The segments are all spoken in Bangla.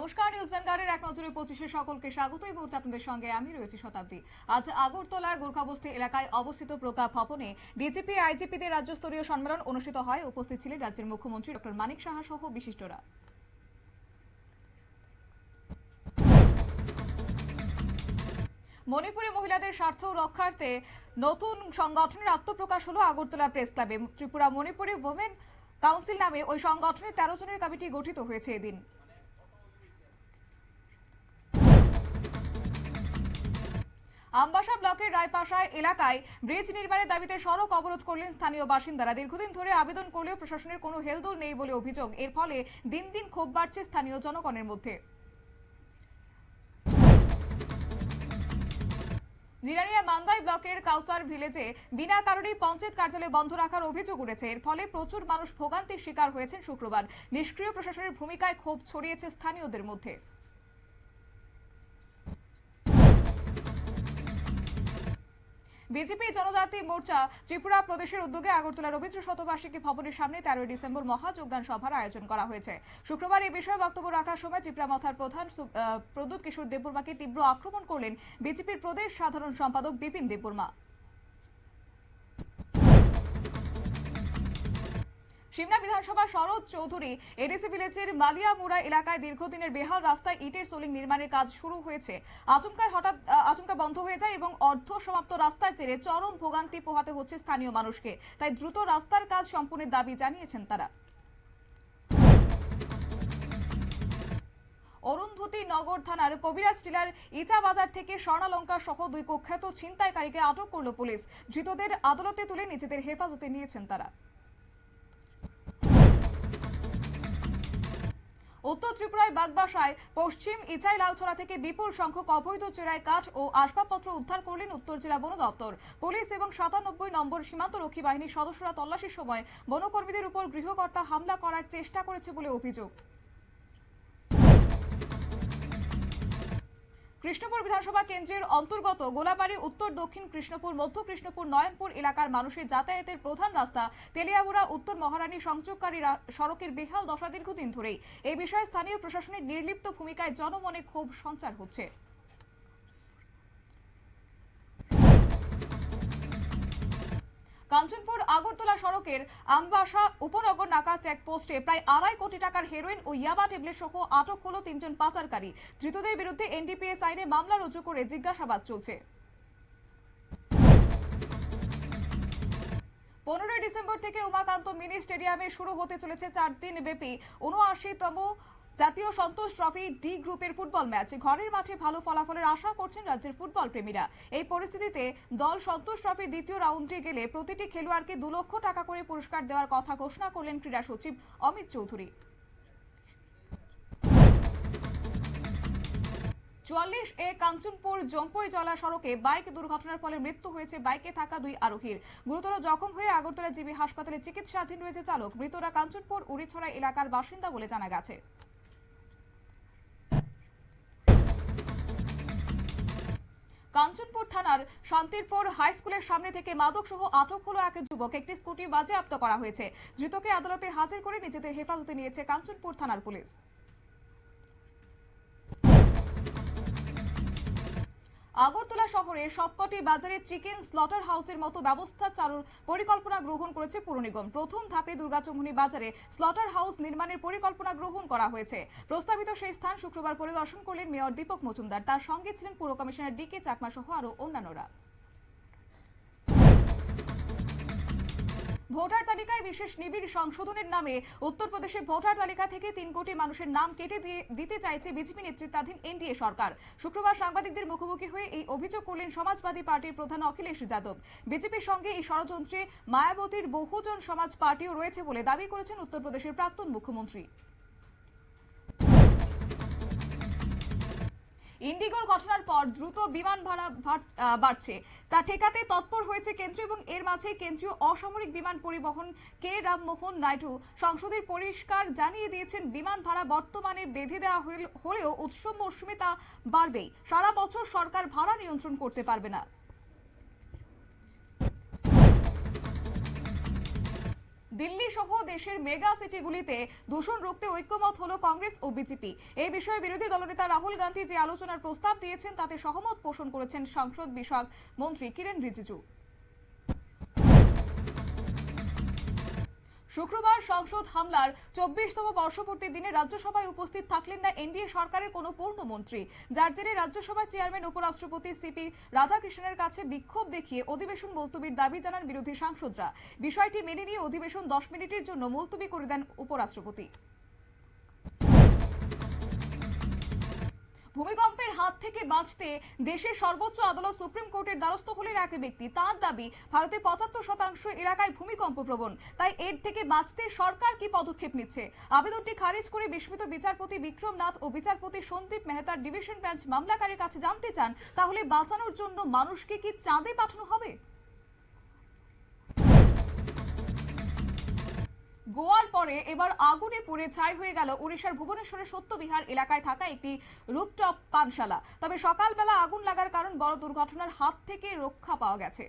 নমস্কার, নিউজ ভ্যানগার্ডের এক নজরে পঁচিশে সকলকে স্বাগত। এই মুহূর্তে আপনাদের সঙ্গে আমি রয়েছি শতাব্দী। আজ আগরতলার গোর্খাবস্তি এলাকায় অবস্থিত প্রকা ভবনে ডিজিপি আইজিপিদের রাজ্যস্তরীয় সম্মেলন অনুষ্ঠিত হয়। উপস্থিত ছিলেন রাজ্যের মুখ্যমন্ত্রী ডক্টর মানিক সাহা সহ বিশিষ্টরা। মণিপুরে মহিলাদের স্বার্থ রক্ষার্থে নতুন সংগঠনের আত্মপ্রকাশ হলো আগরতলা প্রেস ক্লাবে। ত্রিপুরা মণিপুরে ওমেন কাউন্সিল নামে ওই সংগঠনের তেরো জনের কমিটি গঠিত হয়েছে এদিন। আমবাসা ব্লকের রায়পাশা এলাকায় ব্রিজ নির্মাণের দাবিতে সড়ক অবরোধ করলেন স্থানীয় বাসিন্দারা। দীর্ঘদিন ধরে আবেদন করলেও প্রশাসনের কোনো হেলদোল নেই বলে অভিযোগ। এর ফলে দিন দিন ক্ষোভ বাড়ছে স্থানীয় জনগণের মধ্যে। জিরানিয়া মান্দাই ব্লকের কাউসার ভিলেজে বিনা কারণেই পঞ্চায়েত কার্যালয় বন্ধ রাখার অভিযোগ উঠেছে। এর ফলে প্রচুর মানুষ ভোগান্তির শিকার হয়েছেন শুক্রবার। নিষ্ক্রিয় প্রশাসনের ভূমিকায় ক্ষোভ ছড়িয়েছে স্থানীয়দের মধ্যে। বিজেপি জনজাতি মোর্চা ত্রিপুরা প্রদেশের উদ্যোগে আগরতলা রবীন্দ্র শতবার্ষিকী ভবনের সামনে তেরোই ডিসেম্বর মহা যোগদান সভার আয়োজন করা হয়েছে। শুক্রবার এই বিষয়ে বক্তব্য রাখার সময় ত্রিপুরা মথার প্রধান প্রদ্যুৎ কিশোর দেববর্মাকে তীব্র আক্রমণ করলেন বিজেপির প্রদেশ সাধারণ সম্পাদক বিপিন দেববর্মা। সিমনা বিধানসভা শরৎ চৌধুরী এডিসি ভিলেজের মালিয়ামুড়া এলাকায় দীর্ঘদিনের বেহাল রাস্তায় ইটের সোলিং নির্মাণের কাজ শুরু হয়েছে। আচমকায় হঠাৎ আচমকা বন্ধ হয়ে যায় এবং অর্ধ সমাপ্ত রাস্তার জেরে চরম ভোগান্তি পোহাতে হচ্ছে স্থানীয় মানুষকে। তাই দ্রুত রাস্তার কাজ সম্পূর্ণের দাবি জানিয়েছেন তারা। অরুন্ধতী নগর থানার কবিরাজ টিলার ইচা বাজার থেকে স্বর্ণালঙ্কা সহ দুই কুখ্যাত ছিনতাইকারীকে আটক করল পুলিশ। ধৃতদের আদালতে তুলে নিজেদের হেফাজতে নিয়েছেন তারা। উত্তর ত্রিপুরায় বাগবাসায় পশ্চিম ইচাই লালছড়া থেকে বিপুল সংখ্যক অবৈধ চেরাই কাঠ ও আসবাবপত্র উদ্ধার করলেন উত্তর জেলা বন দপ্তর। পুলিশ এবং সাতানব্বই নম্বর সীমান্ত রক্ষী বাহিনীর সদস্যরা তল্লাশির সময় বনকর্মীদের উপর গৃহকর্তা হামলা করার চেষ্টা করেছে বলে অভিযোগ। কৃষ্ণপুর বিধানসভা কেন্দ্রের অন্তর্গত গোলাবাড়ি, উত্তর, দক্ষিণ কৃষ্ণপুর, মধ্য কৃষ্ণপুর, নয়নপুর এলাকার মানুষের যাতায়াতের প্রধান রাস্তা তেলিয়াবুড়া, উত্তর মহারানী সংযোগকারী সড়কের বেহাল দশা দীর্ঘদিন ধরেই। এই বিষয়ে স্থানীয় প্রশাসনের নির্লিপ্ত ভূমিকায় জনমনে ক্ষোভ সঞ্চার হচ্ছে। কাঞ্চনপুর আগরতলা সড়কের আমবাসা উপনগর নাকা চেকপোস্টে প্রায় আড়াই কোটি টাকার হেরোইন ও ইয়াবা ট্যাবলেট সহ আটক হলো তিনজন পাচারকারী। ধৃতদের বিরুদ্ধে এনডিপিএস আইনে মামলা রুজু করে জিজ্ঞাসাবাদ চলছে। পনেরোই ডিসেম্বর থেকে উমাকান্ত মিনি স্টেডিয়ামে শুরু হতে চলেছে চার দিন ব্যাপী উনআশিতম জাতীয় সন্তোষ ট্রফি ডি গ্রুপের ফুটবল ম্যাচ। ঘরের মাঠে ভালো ফলাফলের আশা করছেন রাজ্যের ফুটবল প্রেমীরা। এই পরিস্থিতিতে দল সন্তোষ ট্রফি দ্বিতীয় রাউন্ডে গেলে প্রতিটি খেলোয়াড়কে দু লক্ষ টাকা করে পুরস্কার দেওয়ার কথা ঘোষণা করলেন ক্রীড়া সচিব অমিত চৌধুরী। চুয়াল্লিশ এ কাঞ্চনপুর জম্পই জলা সড়কে বাইক দুর্ঘটনার ফলে মৃত্যু হয়েছে বাইকে থাকা দুই আরোহীর। গুরুতর জখম হয়ে আগরতলা জিবি হাসপাতালে চিকিৎসাধীন রয়েছে চালক। মৃতরা কাঞ্চনপুর উড়িছড়া এলাকার বাসিন্দা বলে জানা গেছে। কাঞ্চনপুর থানার শান্তিরপুর হাই স্কুলের সামনে থেকে মাদক সহ আটক হলো এক যুবক। একটি স্কুটি বাজেয়াপ্ত করা হয়েছে। ধৃতকে আদালতে হাজির করে নিজেদের হেফাজতে নিয়েছে কাঞ্চনপুর থানার পুলিশ। আগরতলা শহরে সবকটি বাজারে চিকেন স্লটার হাউসের মতো ব্যবস্থা চালুর পরিকল্পনা গ্রহণ করেছে পুর নিগম। প্রথম ধাপে দুর্গাচমুনি বাজারে স্লটার হাউস নির্মাণের পরিকল্পনা গ্রহণ করা হয়েছে। প্রস্তাবিত সেই স্থান শুক্রবার পরিদর্শন করলেন মেয়র দীপক মজুমদার। তার সঙ্গে ছিলেন পুর কমিশনার ডি কে চাকমা সহ আরও অন্যান্যরা। ভোটার তালিকায় বিশেষ নিবিড় সংশোধনের নামে উত্তরপ্রদেশে ভোটার তালিকা থেকে তিন কোটি মানুষের নাম কেটে দিতে চাইছে বিজেপি নেতৃত্বাধীন এনডিএ সরকার। শুক্রবার সাংবাদিকদের মুখোমুখি হয়ে এই অভিযোগ করলেন সমাজবাদী পার্টির প্রধান অখিলেশ যাদব। বিজেপির সঙ্গে এই ষড়যন্ত্রে মায়াবতীর বহুজন সমাজ পার্টিও রয়েছে বলে দাবি করেছেন উত্তরপ্রদেশের প্রাক্তন মুখ্যমন্ত্রী। ইন্ডিগোর ঘটনার পর দ্রুত বিমান ভাড়া বাড়ছে। তা ঠেকাতে তৎপর হয়েছে কেন্দ্র এবং এর মাঝে কেন্দ্রীয় অসামরিক বিমান পরিবহন কে রামমোহন নাইডু সংসদের পরিষ্কার জানিয়ে দিয়েছেন, বিমান ভাড়া বর্তমানে বেঁধে দেওয়া হলেও উৎসব মৌসুমে তা বাড়বেই। সারা বছর সরকার ভাড়া নিয়ন্ত্রণ করতে পারবে না। দিল্লি সহ দেশের মেগা সিটিগুলিতে দূষণ রুখতে ঐক্যমত হলো কংগ্রেস ও বিজেপি। এই বিষয়ে বিরোধী দলনেতা রাহুল গান্ধী যে আলোচনার প্রস্তাব দিয়েছেন, তাতে সহমত পোষণ করেছেন সংসদ বিষয়ক মন্ত্রী কিরেন রিজিজু। শুক্রবার সংসদ হামলার চব্বিশতম বর্ষপূর্তির দিনে রাজ্যসভায় উপস্থিত থাকলেন না এনডিএ সরকারের কোনো পূর্ণমন্ত্রী। যার জেরে রাজ্যসভার চেয়ারম্যান, উপরাষ্ট্রপতি সিপি রাধাকৃষ্ণের কাছে বিক্ষোভ দেখিয়ে অধিবেশন মুলতবির দাবি জানান বিরোধী সাংসদরা। বিষয়টি মেনে নিয়ে অধিবেশন দশ মিনিটের জন্য মুলতবি করে দেন উপরাষ্ট্রপতি। ভূমিকম্পের হাত থেকে বাঁচতে দেশের সর্বোচ্চ আদালত সুপ্রিম কোর্টের দ্বারস্থ হলেন এক ব্যক্তি। তার দাবি, ভারতে পঁচাত্তর শতাংশ এলাকায় ভূমিকম্প প্রবণ। তাই এর থেকে বাঁচতে সরকার কি পদক্ষেপ নিচ্ছে? আবেদনটি খারিজ করে বিস্মিত বিচারপতি বিক্রম নাথ ও বিচারপতি সন্দীপ মেহতার ডিভিশন বেঞ্চ মামলাকারীর কাছে জানতে চান, তাহলে বাঁচানোর জন্য মানুষকে কি চাঁদে পাঠানো হবে? গোয়ার পরে এবার আগুনে পুড়ে ছাই হয়ে গেল উড়িষ্যার ভুবনেশ্বরের সত্যবিহার এলাকায় থাকা একটি রুপটপ পানশালা তবে সকালবেলা আগুন লাগার কারণ বড় দুর্ঘটনার হাত থেকে রক্ষা পাওয়া গেছে।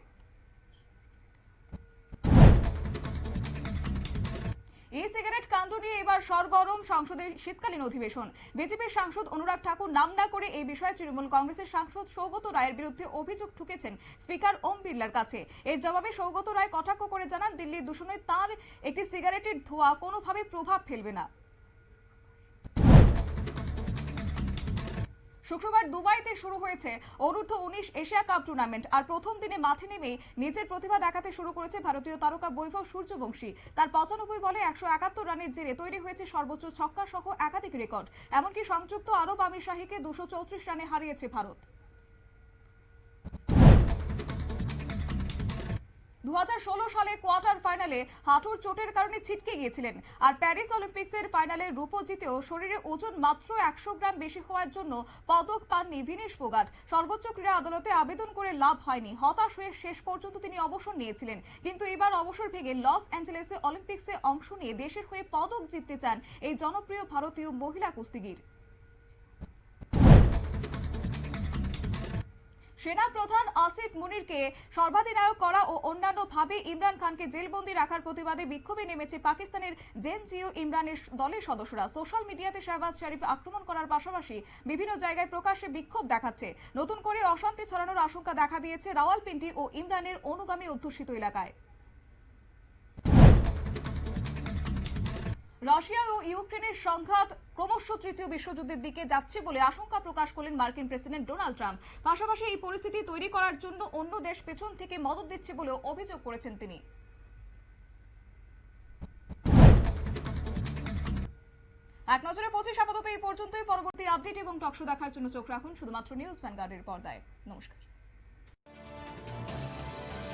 ই সিগারেট কাণ্ড নিয়ে এবার সরগরম সংসদের শীতকালীন অধিবেশন। বিজেপির সাংসদ অনুরাগ ঠাকুর নাম না করে এই বিষয়ে তৃণমূল কংগ্রেসের সাংসদ সৌগত রায়ের বিরুদ্ধে অভিযোগ ঠুকেছেন স্পিকার ওম বিড়লার কাছে। এর জবাবে সৌগত রায় কটাক্ষ করে জানান, দিল্লির দূষণে তার একটি সিগারেটের ধোঁয়া কোনোভাবে প্রভাব ফেলবে না। শুক্রবার দুবাইতে শুরু হয়েছে অনূর্ধ্ব উনিশ এশিয়া কাপ টুর্নামেন্ট। আর প্রথম দিনে মাঠে নেমেই নিজের প্রতিভা দেখাতে শুরু করেছে ভারতীয় তারকা বৈভব সূর্যবংশী। তার পঁচানব্বই বলে একশো একাত্তর রানের জেরে তৈরি হয়েছে সর্বোচ্চ ছক্কা সহ একাধিক রেকর্ড। এমনকি সংযুক্ত আরব আমির শাহীকে দুশো রানে হারিয়েছে ভারত। দু সালে কোয়ার্টার ফাইনালে হাঁটুর চোটের কারণে ছিটকে গিয়েছিলেন। আর প্যারিস অলিম্পিক্সের ফাইনালে রূপো জিতেও শরীরে ওজন মাত্র একশো গ্রাম বেশি হওয়ার জন্য পদক পাননি ভিনেশ ফোগাট। সর্বোচ্চ ক্রীড়া আদালতে আবেদন করে লাভ হয়নি। হতাশ হয়ে শেষ পর্যন্ত তিনি অবসর নিয়েছিলেন। কিন্তু এবার অবসর ভেঙে লস অ্যাঞ্জেলেসে অলিম্পিক্সে অংশ নিয়ে দেশের হয়ে পদক জিততে চান এই জনপ্রিয় ভারতীয় মহিলা কুস্তিগির। সেনা প্রধান আসিফ মুনিরকে সর্বাধিনায়ক করা ও অন্যান্য ভাবে ইমরান খানকে জেলবন্দি রাখার প্রতিবাদে বিক্ষোভে নেমেছে পাকিস্তানের জেন জিও ইমরানের দলের সদস্যরা। সোশ্যাল মিডিয়াতে শাহবাজ শরীফ আক্রমণ করার পাশাপাশি বিভিন্ন জায়গায় প্রকাশ্যে বিক্ষোভ দেখাচ্ছে। নতুন করে অশান্তি ছড়ানোর আশঙ্কা দেখা দিয়েছে রাওয়ালপিন্ডি ও ইমরানের অনুগামী অধ্যুষিত এলাকায়। রাশিয়া ও ইউক্রেনের সংঘাত ক্রমশ তৃতীয় বিশ্বযুদ্ধের দিকে যাচ্ছে বলে আশঙ্কা প্রকাশ করলেন মার্কিন প্রেসিডেন্ট ডোনাল্ড ট্রাম্প। পাশাপাশি এই পরিস্থিতি তৈরি করার জন্য অন্য দেশ পেছন থেকে মদত দিচ্ছে বলেও অভিযোগ করেছেন তিনি। এক নজরে পঁচিশ, আপাতত এই পর্যন্তই। পরবর্তী আপডেট এবং টকশো দেখার জন্য চোখ রাখুন শুধুমাত্র নিউজ ভ্যানগার্ডের পর্দায়। নমস্কার।